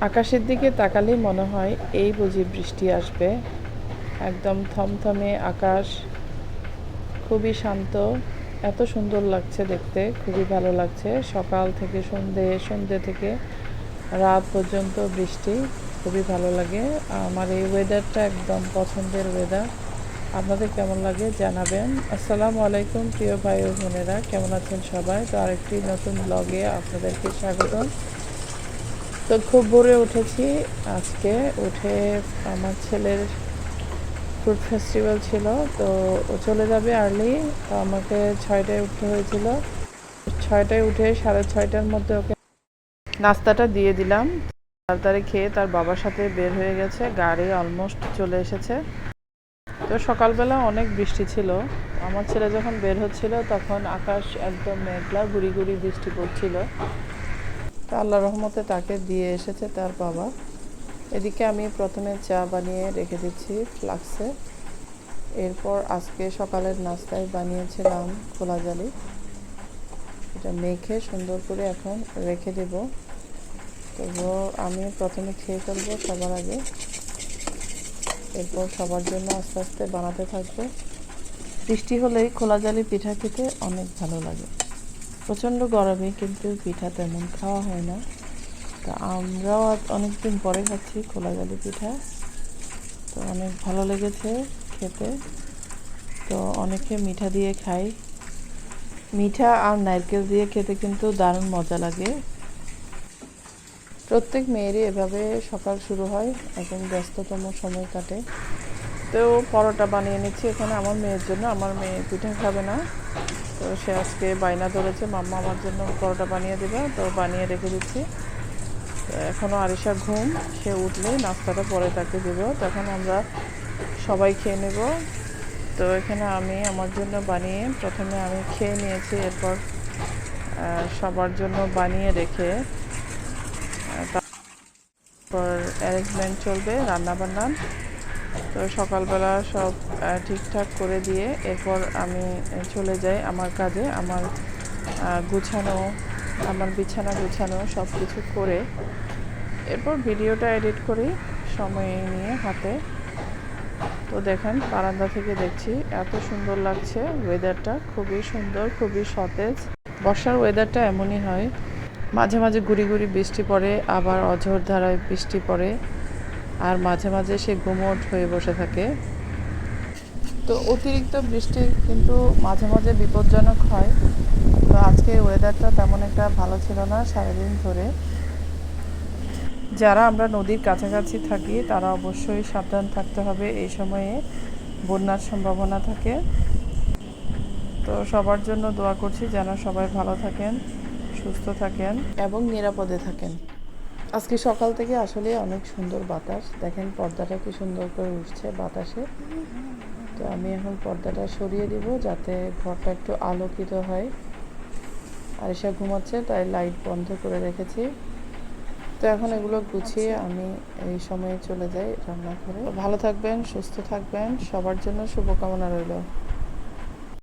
আকাশের দিকে তাকালেই মনে হয় এই বুঝি বৃষ্টি আসবে। একদম থমথমে আকাশ, খুবই শান্ত। এত সুন্দর লাগছে দেখতে, খুবই ভালো লাগছে। সকাল থেকে সন্ধে সন্ধে থেকে রাত পর্যন্ত বৃষ্টি, খুবই ভালো লাগে। আমার এই ওয়েদারটা একদম পছন্দের ওয়েদার আপনাদের কেমন লাগে জানাবেন। আসসালামু আলাইকুম, প্রিয় ভাই ও বোনেরা। কেমন আছেন সবাই? তো আরেকটি নতুন ব্লগে আপনাদেরকে স্বাগতম। তো খুব ভোরে উঠেছি। আজকে উঠে আমার ছেলের ফুড ফেস্টিভ্যাল ছিল, তো ও চলে যাবে আর্লি তো আমাকে ছয়টায় উঠতে হয়েছিল। ছয়টায় উঠে সাড়ে ছয়টার মধ্যে ওকে নাস্তাটা দিয়ে দিলাম। তাড়াতাড়ি খেয়ে তার বাবার সাথে বের হয়ে গেছে, গাড়ি অলমোস্ট চলে এসেছে। তো সকালবেলা অনেক বৃষ্টি ছিল। আমার ছেলে যখন বের হচ্ছিল তখন আকাশ একদম মেঘলা, গুড়ি গুড়ি বৃষ্টি পড়ছিল। তো আল্লাহ রহমতে তাকে দিয়ে এসেছে তার বাবা। এদিকে আমি প্রথমে চা বানিয়ে রেখে দিচ্ছি ফ্লাক্সে। এরপর আজকে সকালের নাস্তায় বানিয়েছিলাম খোলা জালি। এটা মেখে সুন্দর করে এখন রেখে দেব। তবুও আমি প্রথমে খেয়ে ফেলব সবার আগে। এরপর সবার জন্য আস্তে আস্তে বানাতে থাকব। বৃষ্টি হলেই খোলা জালি পিঠা খেতে অনেক ভালো লাগে। প্রচণ্ড গরমে কিন্তু পিঠা তেমন খাওয়া হয় না। তো আমরাও আজ অনেকদিন পরে খাচ্ছি খোলা জালি পিঠা। তো অনেক ভালো লেগেছে খেতে। তো অনেকে মিঠা দিয়ে খাই মিঠা আর নারকেল দিয়ে খেতে কিন্তু দারুণ মজা লাগে। প্রত্যেক মেয়েরই এভাবে সকাল শুরু হয় এখন ব্যস্ততম সময় কাটে। তো পরোটা বানিয়ে নিচ্ছি এখানে আমার মেয়ের জন্য। আমার মেয়ে পিঠা খাবে না। তো সে আজকে বায়না ধরেছে, মাম্মা আমার জন্য পরোটা বানিয়ে দেবে, তো বানিয়ে রেখে দিচ্ছি। এখনও আরিশা ঘুম, সে উঠলে নাস্তাটা পরে তাকে দেব। তখন আমরা সবাই খেয়ে নেব। তো এখানে আমি আমার জন্য বানিয়ে প্রথমে আমি খেয়ে নিয়েছি, এরপর সবার জন্য বানিয়ে রেখে তারপর অ্যারেঞ্জমেন্ট চলবে রান্না বান্না তো সকালবেলা সব ঠিকঠাক করে দিয়ে এরপর আমি চলে যাই আমার কাজে, আমার গুছানো, আমার বিছানা গুছানো সব কিছু করে এরপর ভিডিওটা এডিট করি সময় নিয়ে হাতে। তো দেখেন, বারান্দা থেকে দেখছি এত সুন্দর লাগছে ওয়েদারটা খুবই সুন্দর, খুবই সতেজ। বর্ষার ওয়েদারটা এমনই হয়, মাঝে মাঝে গুড়ি গুড়ি বৃষ্টি পড়ে, আবার অঝোর ধারায় বৃষ্টি পড়ে। আর মাঝে মাঝে সে গুমোট হয়ে বসে থাকে। তো অতিরিক্ত বৃষ্টি কিন্তু মাঝে মাঝে বিপজ্জনক হয়। তো আজকে ওয়েদারটা তেমন একটা ভালো ছিল না সারাদিন ধরে। যারা আমরা নদীর কাছাকাছি থাকি, তারা অবশ্যই সাবধান থাকতে হবে এই সময়ে। বন্যার সম্ভাবনা থাকে। তো সবার জন্য দোয়া করছি যেন সবাই ভালো থাকেন, সুস্থ থাকেন এবং নিরাপদে থাকেন। আজকে সকাল থেকে আসলে অনেক সুন্দর বাতাস। দেখেন পর্দাটা কি সুন্দর করে উঠছে বাতাসে। তো আমি এখন পর্দাটা সরিয়ে দিব যাতে ঘরটা একটু আলোকিত হয়। আর এসে ঘুমাচ্ছে তাই লাইট বন্ধ করে রেখেছি। তো এখন এগুলো গুছিয়ে আমি এই সময়ে চলে যাই রান্না করে ভালো থাকবেন সুস্থ থাকবেন। সবার জন্য শুভকামনা রইল।